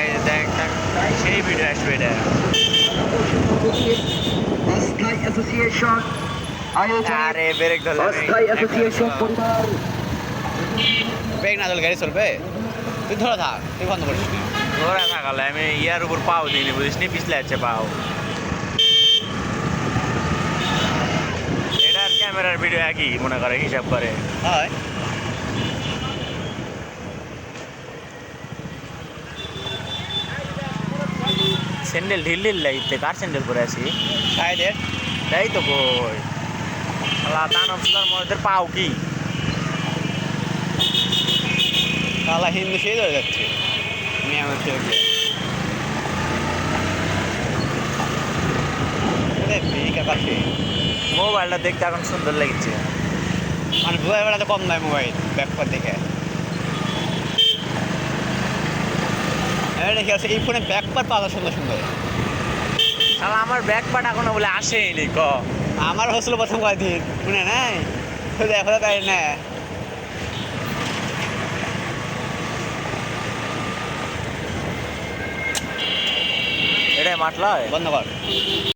এই দেখ সেই ভিডিও আসবে এটা। অস্থায়ী অ্যাসোসিয়েশন আয়োজন আরে ব্রেক পরিবার। ব্রেক না ধরলে গাড়ি চলবে? তুই ধরে থাক তুই বন্ধ করিস। ধরে থাকালে আমি ইয়ার উপর পাও দিইনি বুঝিস নি পিছলে আছে পাও। এটার ক্যামেরার ভিডিও একই মনে করে হিসাব করে। হয়। স্যান্ডেল ঢিল ঢিল লাগতে কার স্যান্ডেল পরে আছি। সাইডের তাই তো কই? শালা দানব সুদার মধ্যে পাও কি? তাহলে হিন্দু সেই ধরে যাচ্ছে। থেকে বিকা মোবাইলটা দেখতে এখন সুন্দর লাগছে। মানে দুবাই বেড়াতে কম নয় মোবাইল ব্যাপার দেখে। দেখে আছে এই ফোনে ব্যাকপার্ট পাওয়া সুন্দর সুন্দর। শালা আমার ব্যাকপার্ট এখনও বলে আসেনি ক? আমার হচ্ছিল প্রথম কয়েকদিন শুনে নাই? তো দেখো তাই না। এটাই মাটলয় বন্ধ কর।